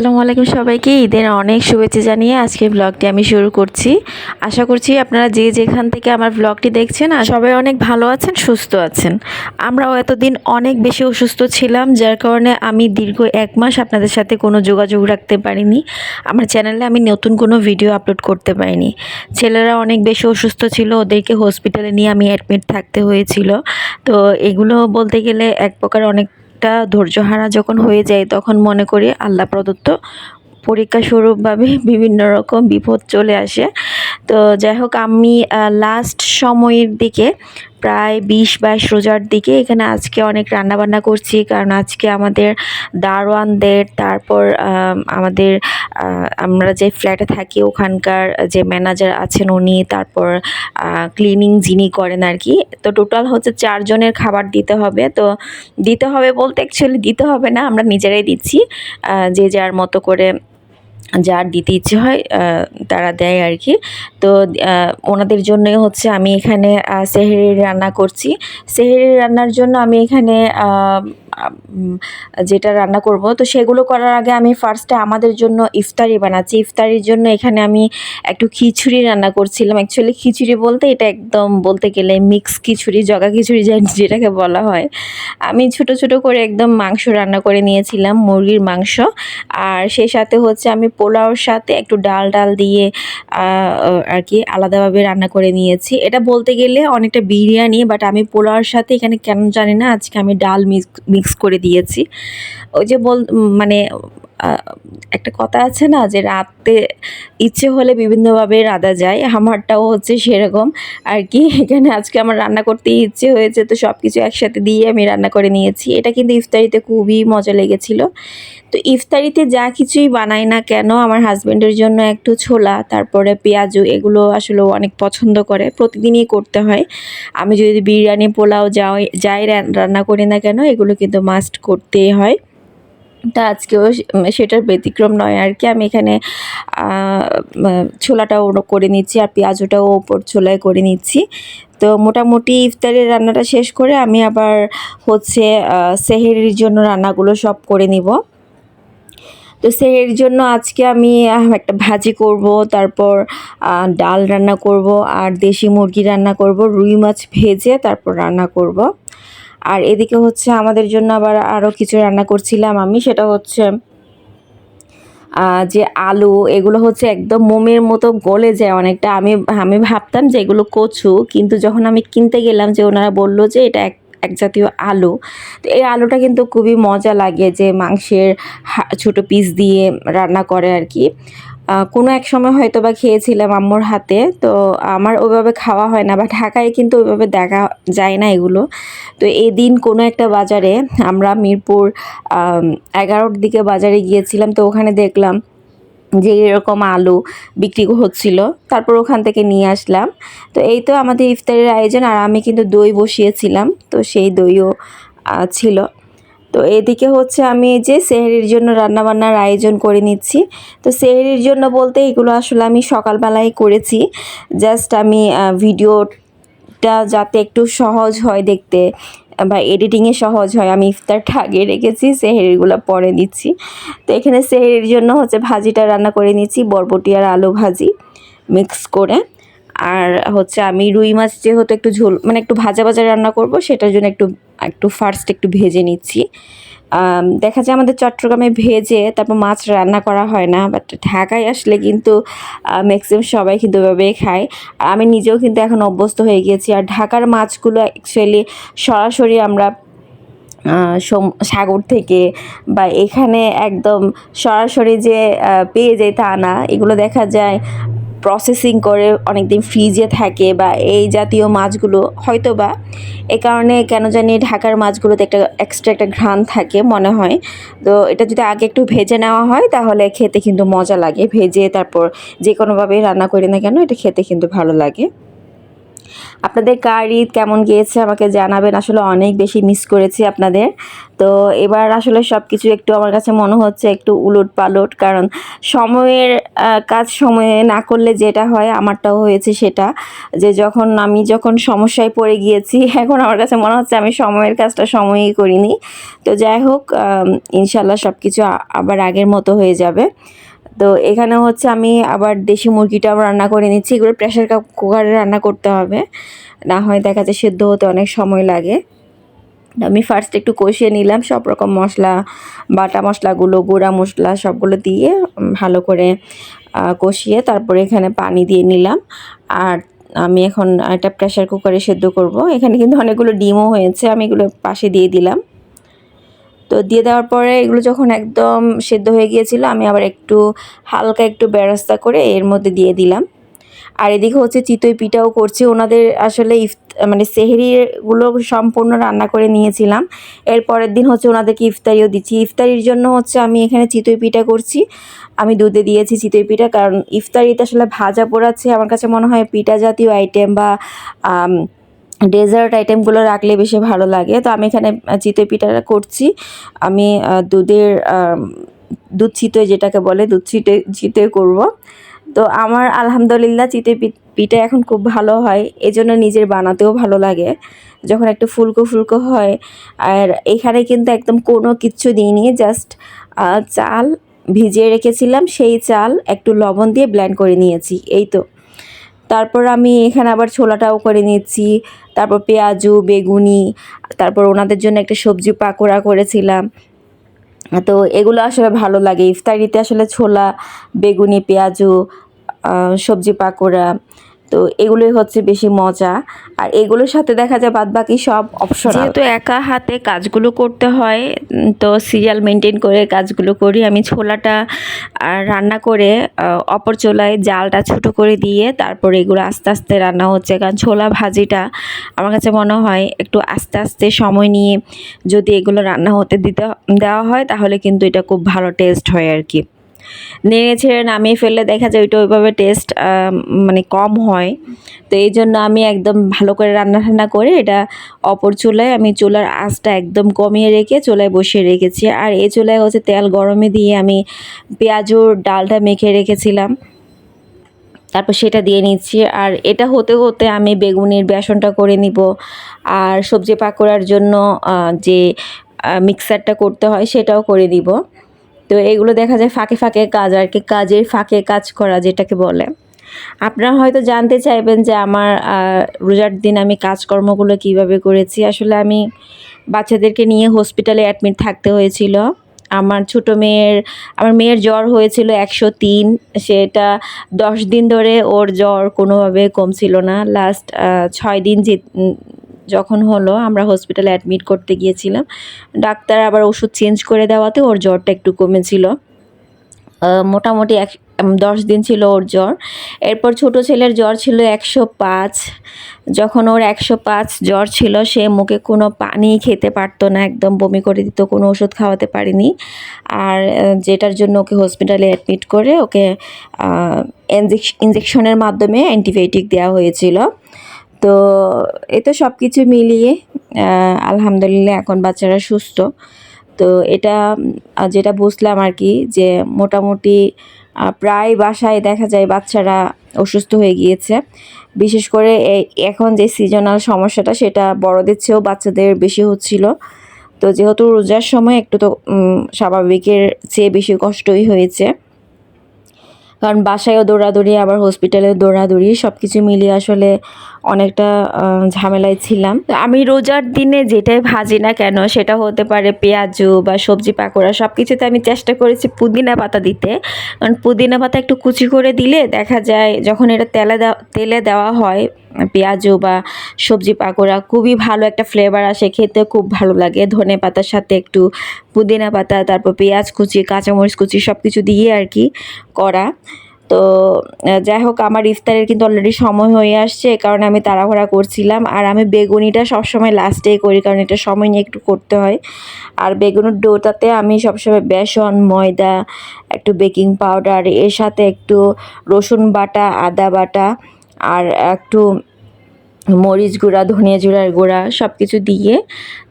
আসসালামু আলাইকুম সবাইকে। ঈদের অনেক শুভেচ্ছা জানিয়ে আজকে ব্লগটি আমি শুরু করছি। আশা করছি আপনারা যে যেখান থেকে আমার ব্লগটি দেখছেন আর সবাই অনেক ভালো আছেন, সুস্থ আছেন। আমরাও এতদিন অনেক বেশি অসুস্থ ছিলাম, যার কারণে আমি দীর্ঘ এক মাস আপনাদের সাথে কোনো যোগাযোগ রাখতে পারিনি। আমার চ্যানেলে আমি নতুন কোনো ভিডিও আপলোড করতে পারিনি। ছেলেরা অনেক বেশি অসুস্থ ছিল, ওদেরকে হসপিটালে নিয়ে আমি অ্যাডমিট থাকতে হয়েছিল। তো এগুলো বলতে গেলে এক প্রকার অনেক একটা ধৈর্যহারা যখন হয়ে যায়, তখন মনে করি আল্লাহ প্রদত্ত পরীক্ষা স্বরূপভাবে বিভিন্ন রকম বিপদ চলে আসে। তো যাই হোক, আমি লাস্ট সময়ের দিকে, প্রায় বিশ বাইশ রোজার দিকে এখানে আজকে অনেক রান্নাবান্না করছি। কারণ আজকে আমাদের দারোয়ানদের, তারপর আমাদের আমরা যে ফ্ল্যাটে থাকি, ওখানকার যে ম্যানেজার আছেন উনি, তারপর ক্লিনিং যিনি করেন আর কি। তো টোটাল হচ্ছে চারজনের খাবার দিতে হবে। তো দিতে হবে বলতে অ্যাকচুয়ালি দিতে হবে না, আমরা নিজেরাই দিচ্ছি। যে যার মতো করে যার দিতে ইচ্ছে হয় তারা দেয় আর কি। তো ওনাদের জন্যই হচ্ছে আমি এখানে আহ, সেহরি রান্না করছি। সেহরি রান্নার জন্য আমি এখানে যেটা রান্না করব তো সেগুলো করার আগে আমি ফার্স্টে আমাদের জন্য ইফতারি বানাচ্ছি। ইফতারির জন্য এখানে আমি একটু খিচুড়ি রান্না করছিলাম। অ্যাকচুয়ালি খিচুড়ি বলতে এটা একদম বলতে গেলে মিক্স খিচুড়ি জগা খিচুড়ি যেটাকে বলা হয়। আমি ছোট ছোট করে একদম মাংস রান্না করে নিয়েছিলাম মুরগির মাংস। আর সেই সাথে হচ্ছে আমি পোলাওর সাথে একটু ডাল ডাল দিয়ে আর কি আলাদাভাবে রান্না করে নিয়েছি। এটা বলতে গেলে অনেকটা বিরিয়ানি বাট আমি পোলাওর সাথে এখানে কেন জানি না, আজকে আমি ডাল মিক্স মিক্স করে দিয়েছি। ওই যে বল মানে একটা কথা আছে না যে রাতে ইচ্ছে হলে বিভিন্নভাবে রাঁধা যায়। আমারটাও হচ্ছে সেরকম। আর কি, এখানে আজকে আমার রান্না করতে ইচ্ছে হয়েছে, তো সব কিছু একসাথে দিয়ে আমি রান্না করে নিয়েছি। এটা কিন্তু ইফতারিতে খুবই মজা লেগেছিল। তো ইফতারিতে যা কিছুই বানাই না কেন, আমার হাজব্যান্ডের জন্য একটু ছোলা, তারপরে পেঁয়াজু, এগুলো আসলে অনেক পছন্দ করে, প্রতিদিনই করতে হয়। আমি যদি বিরিয়ানি, পোলাও যাই যাই রান- রান্না করি না কেন, এগুলো কিন্তু মাস্ট করতেই হয়। তা আজকেও সেটার ব্যতিক্রম নয় আর কি। আমি এখানে ছোলাটাও করে নিচ্ছি আর পেঁয়াজটাও ওপর ছোলায় করে নিচ্ছি। তো মোটামুটি ইফতারের রান্নাটা শেষ করে আমি আবার হচ্ছে সেহেরির জন্য রান্নাগুলো সব করে নিব। তো সেহের জন্য আজকে আমি একটা ভাজি করব, তারপর ডাল রান্না করব, আর দেশি মুরগি রান্না করব, রুই মাছ ভেজে তারপর রান্না করব। আর এদিকে হচ্ছে আমাদের জন্য আবার আরও কিছু রান্না করছিলাম আমি, সেটা হচ্ছে যে আলু, এগুলো হচ্ছে একদম মোমের মতো গলে যায় অনেকটা। আমি আমি ভাবতাম যে এগুলো কচু, কিন্তু যখন আমি কিনতে গেলাম যে ওনারা বলল যে এটা এক এক জাতীয় আলু, তো এই আলুটা কিন্তু খুবই মজা লাগে যে মাংসের ছোটো পিস দিয়ে রান্না করে আর কি। কোনো এক সময় হয়তো বা খেয়েছিলাম আম্মুর হাতে, তো আমার ওইভাবে খাওয়া হয় না বা ঢাকায় কিন্তু ওইভাবে দেখা যায় না এগুলো। তো এদিন কোনো একটা বাজারে আমরা মিরপুর এগারোর দিকে বাজারে গিয়েছিলাম, তো ওখানে দেখলাম যে এরকম আলু বিক্রি হচ্ছিল, তারপর ওখান থেকে নিয়ে আসলাম। তো এই তো আমাদের ইফতারের আয়োজন, আর আমি কিন্তু দই বসিয়েছিলাম, তো সেই দইও ছিল। তো এদিকে হচ্ছে আমি এই যে সেহেরির জন্য রান্নাবান্নার আয়োজন করে নিচ্ছি। তো সেহেরির জন্য বলতে এগুলো আসলে আমি সকালবেলায় করেছি। জাস্ট আমি ভিডিওটা যাতে একটু সহজ হয় দেখতে, বা এডিটিংয়ে সহজ হয়, আমি ইফতারটা আগে রেখেছি, সেহেরিগুলো পরে নিচ্ছি তো এখানে সেহেরির জন্য হচ্ছে ভাজিটা রান্না করে নিচ্ছি, বরবটি আর আলু ভাজি মিক্স করে। আর হচ্ছে আমি রুই মাছ যেহেতু একটু ঝোল মানে একটু ভাজা ভাজা রান্না করব, সেটার জন্য একটু একটু ফার্স্ট একটু ভেজে নিচ্ছি। দেখা যায় আমাদের চট্টগ্রামে ভেজে তারপর মাছ রান্না করা হয় না বাট ঢাকায় আসলে কিন্তু ম্যাক্সিমাম সবাই কিন্তু এভাবেই খায়। আর আমি নিজেও কিন্তু এখন অভ্যস্ত হয়ে গিয়েছি, আর ঢাকার মাছগুলো অ্যাকচুয়ালি সরাসরি আমরা সাগর থেকে বা এখানে একদম সরাসরি যে পেয়ে যায় তা না, এগুলো দেখা যায় প্রসেসিং করে অনেক দিন ফ্রিজে থাকে বা এই জাতীয় মাছগুলো হয়তো বা এ কারণে কেন জানি ঢাকার মাছগুলোতে একটা এক্সট্রা একটা ঘ্রাণ থাকে মনে হয়। তো এটা যদি আগে একটু ভেজে নেওয়া হয়, তাহলে খেতে কিন্তু মজা লাগে। ভেজে তারপর যে কোনোভাবেই রান্না করি না কেন, এটা খেতে কিন্তু ভালো লাগে। আপনাদের কার ঈদ কেমন গিয়েছে আমাকে জানাবেন। আসলে অনেক বেশি মিস করেছি আপনাদের। তো এবার আসলে সব কিছু একটু আমার কাছে মনে হচ্ছে একটু উলট পালট, কারণ সময়ের কাজ সময়ে না করলে যেটা হয় আমারটাও হয়েছে সেটা। যে যখন আমি যখন সমস্যায় পড়ে গিয়েছি, এখন আমার কাছে মনে হচ্ছে আমি সময়ের কাজটা সময়েই করিনি। তো যাই হোক ইনশাল্লাহ সব কিছু আবার আগের মতো হয়ে যাবে। তো এখানে হচ্ছে আমি আবার দেশি মুরগিটাও রান্না করে নিচ্ছি। এগুলো প্রেশার কুকারে রান্না করতে হবে। না হয় দেখা যায় সেদ্ধ হতে অনেক সময় লাগে। আমি ফার্স্ট একটু কষিয়ে নিলাম। সব রকম মশলা, বাটা মশলাগুলো, গুঁড়া মশলা সবগুলো দিয়ে ভালো করে কষিয়ে তারপরে এখানে পানি দিয়ে নিলাম। আর আমি এখন একটা প্রেশার কুকারে সেদ্ধ করব। এখানে কিন্তু অনেকগুলো ডিমও হয়েছে। আমি এগুলো পাশে দিয়ে দিলাম। তো দিয়ে দেওয়ার পরে এগুলো যখন একদম সেদ্ধ হয়ে গিয়েছিল, আমি আবার একটু হালকা একটু বেরাস্তা করে এর মধ্যে দিয়ে দিলাম। আর এদিকে হচ্ছে চিতই পিঠাও করছি। ওনাদের আসলে ইফ মানে সেহেরিগুলো সম্পূর্ণ রান্না করে নিয়েছিলাম। এর পরের দিন হচ্ছে ওনাদেরকে ইফতারিও দিচ্ছি। ইফতারির জন্য হচ্ছে আমি এখানে চিতই পিঠা করছি। আমি দুধে দিয়েছি চিতই পিঠা, কারণ ইফতারিতে আসলে ভাজা পোড়াচ্ছে। আমার কাছে মনে হয় পিঠা জাতীয় আইটেম বা ডেজার্ট আইটেমগুলো রাখলে বেশি ভালো লাগে। তো আমি এখানে চিতই পিঠাটা করছি। আমি দুধের দুধ চিতই যেটাকে বলে, দুধ চিটে চিতই করব। তো আমার আলহামদুলিল্লাহ চিতই পিঠা এখন খুব ভালো হয়। এজন্য নিজের বানাতেও ভালো লাগে। যখন একটু ফুলকো ফুলকো হয়, আর এখানে কিন্তু একদম কোনো কিচ্ছু দিইনি, জাস্ট চাল ভিজিয়ে রেখেছিলাম। সেই চাল একটু লবণ দিয়ে ব্ল্যান্ড করে নিয়েছি। এই তো। তারপর আমি এখানে আবার ছোলাটাও করে নিচ্ছি তারপর পেঁয়াজু, বেগুনি, তারপর ওনাদের জন্য একটা সবজি পাকোড়া করেছিলাম। তো এগুলো আসলে ভালো লাগে। ইফতারিতে আসলে ছোলা, বেগুনি, পেঁয়াজু সবজি পাকোড়া তো এগুলোই হচ্ছে বেশি মজা। আর এগুলোর সাথে দেখা যায় বাদ বাকি সব অপশন যেহেতু একা হাতে কাজগুলো করতে হয় তো সিরিয়াল মেনটেন করে কাজগুলো করি। আমি ছোলাটা রান্না করে অপর চোলায় জালটা ছোট করে দিয়ে তারপরে এগুলো আস্তে আস্তে রান্না হচ্ছে। কারণ ছোলা ভাজিটা আমার কাছে মনে হয় একটু আস্তে আস্তে সময় নিয়ে যদি এগুলো রান্না হতে দিতে, দেওয়া হয়, তাহলে কিন্তু এটা খুব ভালো টেস্ট হয় আর কি। নেড়ে ছেড়ে নামিয়ে ফেললে দেখা যায় ওইটা ওইভাবে টেস্ট মানে কম হয়। তো এই জন্য আমি একদম ভালো করে রান্না ঠান্না করে এটা অপর চুলায় আমি চুলার আঁচটা একদম কমিয়ে রেখে চুলায় বসিয়ে রেখেছি। আর এই চুলায় হচ্ছে তেল গরমে দিয়ে আমি পেঁয়াজুর ডালটা মেখে রেখেছিলাম। তারপর সেটা দিয়ে নিচ্ছি। আর এটা হতে হতে আমি বেগুনির বেসনটা করে নিব। আর সবজি পাকোড়ার জন্য যে মিক্সারটা করতে হয় সেটাও করে দিব তো এগুলো দেখা যায় ফাঁকে ফাঁকে কাজ, আর কি কাজের ফাঁকে কাজ করা যেটাকে বলে। আপনারা হয়তো জানতে চাইবেন যে আমার রোজার দিন আমি কাজকর্মগুলো কীভাবে করেছি। আসলে আমি বাচ্চাদেরকে নিয়ে হসপিটালে অ্যাডমিট থাকতে হয়েছিল। আমার ছোট মেয়ের, আমার মেয়ের জ্বর হয়েছিল একশো তিন। সেটা দশ দিন ধরে ওর জ্বর কোনোভাবে কমছিল না। লাস্ট ছয় দিন যখন হলো, আমরা হসপিটালে অ্যাডমিট করতে গিয়েছিলাম। ডাক্তার আবার ওষুধ চেঞ্জ করে দেওয়াতে ওর জ্বরটা একটু কমেছিল। মোটামুটি এক দশ দিন ছিল ওর জ্বর। এরপর ছোট ছেলের জ্বর ছিল একশো পাঁচ। যখন ওর একশো পাঁচ জ্বর ছিল, সে মুখে কোনো পানি খেতে পারতো না, একদম বমি করে দিত, কোনো ওষুধ খাওয়াতে পারিনি। আর যেটার জন্য ওকে হসপিটালে অ্যাডমিট করে ওকে ইঞ্জেকশনের মাধ্যমে অ্যান্টিবায়োটিক দেওয়া হয়েছিল। তো এ তো সব কিছু মিলিয়ে আলহামদুলিল্লাহ এখন বাচ্চারা সুস্থ। তো এটা যেটা বুঝলাম আর কি যে মোটামুটি প্রায় বাসায় দেখা যায় বাচ্চারা অসুস্থ হয়ে গিয়েছে। বিশেষ করে এখন যে সিজনাল সমস্যাটা সেটা বড়দের চেয়েও বাচ্চাদের বেশি হচ্ছিল। তো যেহেতু রোজার সময় একটু তো স্বাভাবিকের চেয়ে বেশি কষ্টই হয়েছে। কারণ বাসায়ও দৌড়াদৌড়ি, আবার হসপিটালেও দৌড়াদৌড়ি সব কিছু মিলিয়ে আসলে অনেকটা ঝামেলায় ছিলাম। আমি রোজার দিনে যেটাই ভাজি না কেন, সেটা হতে পারে পেঁয়াজু বা সবজি পাকোড়া সব কিছুতে আমি চেষ্টা করেছি পুদিনা পাতা দিতে। কারণ পুদিনা পাতা একটু কুচি করে দিলে দেখা যায় যখন এটা তেলে দেওয়া তেলে দেওয়া হয় পেঁয়াজু বা সবজি পাকোড়া খুবই ভালো একটা ফ্লেভার আসে, খেতে খুব ভালো লাগে। ধনে পাতার সাথে একটু পুদিনা পাতা, তারপর পেঁয়াজ কুচি, কাঁচামরিচ কুচি সব কিছু দিয়ে আর কি করা। তো যাই হোক, আমার ইফতারের কিন্তু অলরেডি সময় হয়ে আসছে কারণে আমি তাড়াহুড়া করছিলাম। আর আমি বেগুনিটা সবসময় লাস্টেই করি, কারণ এটা সময় নিয়ে একটু করতে হয়। আর বেগুনের ডোটাতে আমি সবসময় বেসন, ময়দা, একটু বেকিং পাউডার এর সাথে একটু রসুন বাটা, আদা বাটা আর একটু মরিচ গুঁড়া, ধনিয়া জিরার গুঁড়া সব কিছু দিয়ে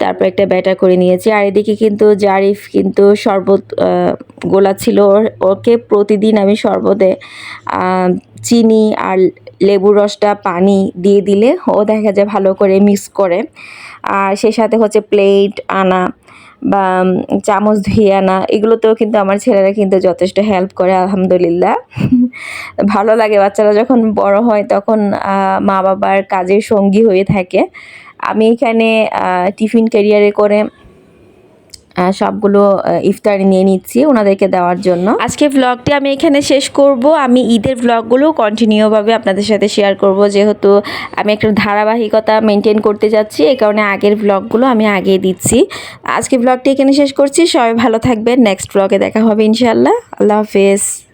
তারপর একটা ব্যাটার করে নিয়েছি। আর এদিকে কিন্তু জারিফ কিন্তু শরবত গোলা ছিল ওকে প্রতিদিন আমি শরবতে চিনি আর লেবুর রসটা পানি দিয়ে দিলে ও দেখা যায় ভালো করে মিক্স করে। আর সেই সাথে হচ্ছে প্লেট, আনা বা চামচ ধুয়ে আনা, এগুলোতেও কিন্তু আমার ছেলেরা কিন্তু যথেষ্ট হেল্প করে, আলহামদুলিল্লাহ। ভালো লাগে বাচ্চারা যখন বড় হয় তখন মা বাবার কাজের সঙ্গী হয়ে থাকে। আমি এখানে টিফিন ক্যারিয়ারে করে সবগুলো ইফতারি নিয়ে নিচ্ছি ওনাদেরকে দেওয়ার জন্য। আজকে ভ্লগটি আমি এখানে শেষ করব। আমি ঈদের ভ্লগগুলো কন্টিনিউভাবে আপনাদের সাথে শেয়ার করব। যেহেতু আমি একটা ধারাবাহিকতা মেনটেন করতে যাচ্ছি, এই কারণে আগের ভ্লগগুলো আমি আগে দিচ্ছি। আজকে ভ্লগটি এখানে শেষ করছি। সবাই ভালো থাকবেন। নেক্সট ব্লগে দেখা হবে ইনশাল্লাহ আল্লাহ হাফেজ।